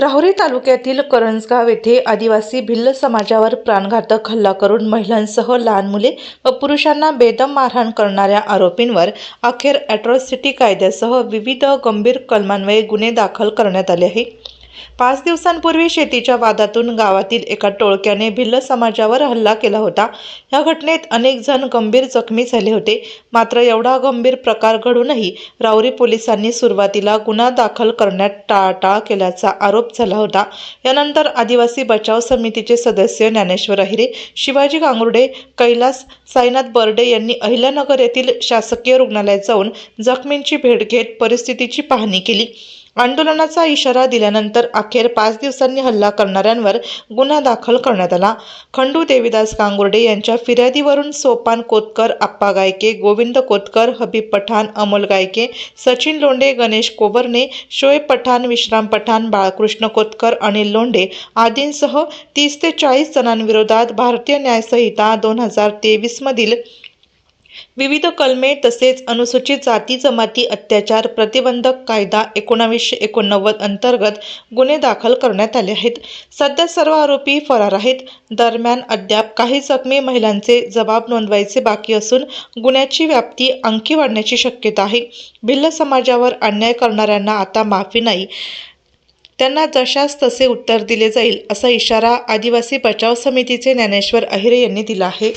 राहुरी तालुक्यातील करंजगाव येथे आदिवासी भिल्ल समाजावर प्राणघातक हल्ला करून महिलांसह लहान मुले व पुरुषांना बेदम मारहाण करणाऱ्या आरोपींवर अखेर अॅट्रॉसिटी कायद्यासह विविध गंभीर कलमान्वये गुन्हे दाखल करण्यात आले आहे पाच दिवसांपूर्वी शेतीच्या वादातून गावातील एका टोळक्याने भिल्ल समाजावर हल्ला केला होता. या घटनेत अनेक जण गंभीर जखमी झाले होते. मात्र एवढा गंभीर प्रकार घडूनही राऊरी पोलिसांनी सुरुवातीला गुन्हा दाखल करण्यात टाळाटाळ केल्याचा आरोप झाला होता. यानंतर आदिवासी बचाव समितीचे सदस्य ज्ञानेश्वर अहिरे शिवाजी गांगुर्डे कैलास साईनाथ बर्डे यांनी अहिल्यानगर येथील शासकीय रुग्णालयात जाऊन जखमींची भेट घेत परिस्थितीची पाहणी केली. आंदोलनाचा इशारा दिल्यानंतर अखेर पाच दिवसांनी हल्ला करणाऱ्यांवर गुन्हा दाखल करण्यात आला. खंडू देवीदास गांगुर्डे यांच्या फिर्यादीवरून सोपान कोतकर आप्पा गायके गोविंद कोतकर हबीब पठाण अमोल गायके सचिन लोंढे गणेश कोबरने शोएब पठाण विश्राम पठाण बाळकृष्ण कोतकर अनिल लोंढे आदींसह तीस ते चाळीस जणांविरोधात भारतीय न्यायसंहिता दोन हजार तेवीसमधील विविध कलमे तसेच अनुसूचित जाती जमाती अत्याचार प्रतिबंधक कायदा एकोणावीसशे एकोणनव्वद अंतर्गत गुन्हे दाखल करण्यात आले आहेत. सध्या सर्व आरोपी फरार आहेत. दरम्यान अद्याप काही जखमी महिलांचे जबाब नोंदवायचे बाकी असून गुन्ह्याची व्याप्ती आणखी वाढण्याची शक्यता आहे. भिल्ल समाजावर अन्याय करणाऱ्यांना आता माफी नाही. त्यांना जशास तसे उत्तर दिले जाईल असा इशारा आदिवासी बचाव समितीचे ज्ञानेश्वर अहिरे यांनी दिला आहे.